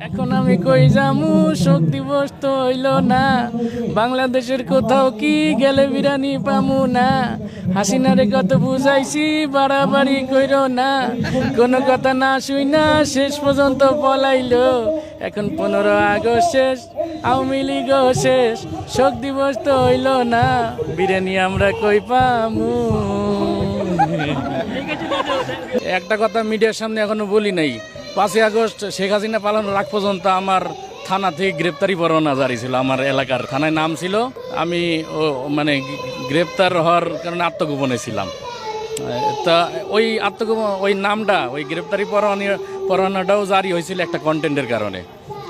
এখন আমি কই যামু? শোক দিবস তো হইল না। বাংলাদেশের কোথাও কি গেলে বিরানি পামু না? হাসিনারে কত বুঝাইছি বাড়াবাড়ি কইর না। কোনো কথা না শুই না শেষ পর্যন্ত পলাইলো। এখন পনেরো আগস্ট শেষ আওয়ামী লীগও শেষ। শোক দিবস তো হইল না। বিরিয়ানি আমরা কই পামু? একটা কথা মিডিয়ার সামনে এখনও বলি নাই। পাঁচই আগস্ট শেখ হাসিনা পালানোর আগ পর্যন্ত আমার থানা থেকে গ্রেপ্তারি পরোয়ানা জারি ছিল, আমার এলাকার থানায় নাম ছিল। আমি ও মানে গ্রেপ্তার হওয়ার কারণে আত্মগোপনে ছিলাম। তা ওই আত্মগোপন, ওই নামটা, ওই গ্রেপ্তারি পরোয়ানি, পরোয়ানাটাও জারি হয়েছিল একটা কন্টেন্টের কারণে।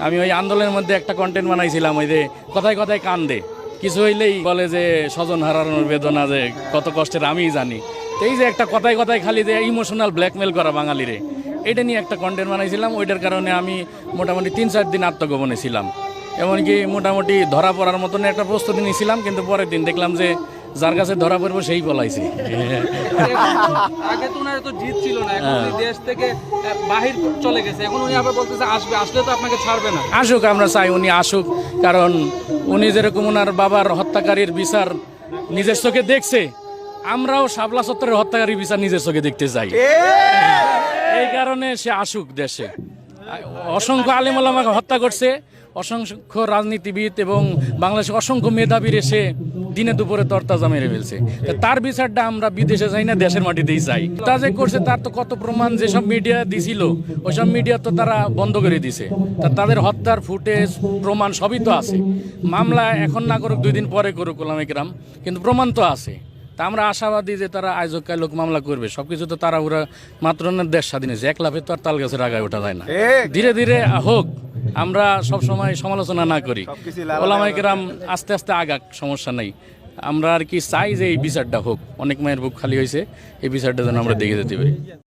আমি ওই আন্দোলনের মধ্যে একটা কন্টেন্ট বানাইছিলাম, ওই যে কথায় কথায় কান্দে। কিছু হইলেই বলে যে, স্বজন হারানোর বেদনা যে কত কষ্টের, আমিই জানি। এই যে একটা কথায় কথায় খালি যে ইমোশনাল ব্ল্যাকমেল করা বাঙালিরে। এটা নিয়ে একটা কন্টেন্ট বানাইছিলাম ওইটার কারণে আমি মোটামুটি তিন চার দিন আত্মগোপনে ছিলাম। এমনকি মোটামুটি ধরা পড়ার মতন একটা প্রস্তুতি নিয়েছিলাম কিন্তু পরের দিন দেখলাম যে যার কাছে ধরা পড়ব সেই পলাইছে। আগে তো উনার তো জিত ছিল না এখন দেশ থেকে বাহির চলে গেছে। এখন উনি আবার বলতেছে আসবে আসলে তো আপনাকে ছাড়বে না। আসুক আমরা চাই উনি আসুক কারণ উনি যেরকম ওনার বাবার হত্যাকারীর বিচার নিজের চোখে দেখছে আমরাও শাপলা সত্তরের হত্যাকারী বিচার নিজের চোখে দেখতে চাই। এই কারণে সে আসুক দেশে। অসংখ্য আলিমুল আমাকে হত্যা করছে, অসংখ্য রাজনীতিবিদ এবং বাংলাদেশের অসংখ্য মেধাবীর এসে দিনে দুপুরে তরতাজা মেরে ফেলছে। তার বিচারটা আমরা বিদেশে যাই না, দেশের মাটিতেই চাই তা যে করছে তার তো কত প্রমাণ, যেসব মিডিয়া দিছিল, ওইসব মিডিয়া তো তারা বন্ধ করে দিছে। তা তাদের হত্যার ফুটেজ, প্রমাণ সবই তো আছে। মামলা এখন না করুক দুই দিন পরে করুক ওলামিকরাম কিন্তু প্রমাণ তো আছে। তা আমরা আশাবাদী যে তারা আয়োজক লোক মামলা করবে। সবকিছু তো তারা ওরা মাত্র দেশ স্বাধীন হয়েছে। এক লাভে তো আর তাল গাছের আগায় ওঠা যায় না। ধীরে ধীরে হোক আমরা সব সময় সমালোচনা না করি। ওলামাইকেরাম আস্তে আস্তে আগাক সমস্যা নেই। আমরা আর কি চাই যে এই বিচারটা হোক। অনেক মায়ের বুক খালি হয়েছে। এই বিচারটা যেন আমরা দেখে যেতে পারি।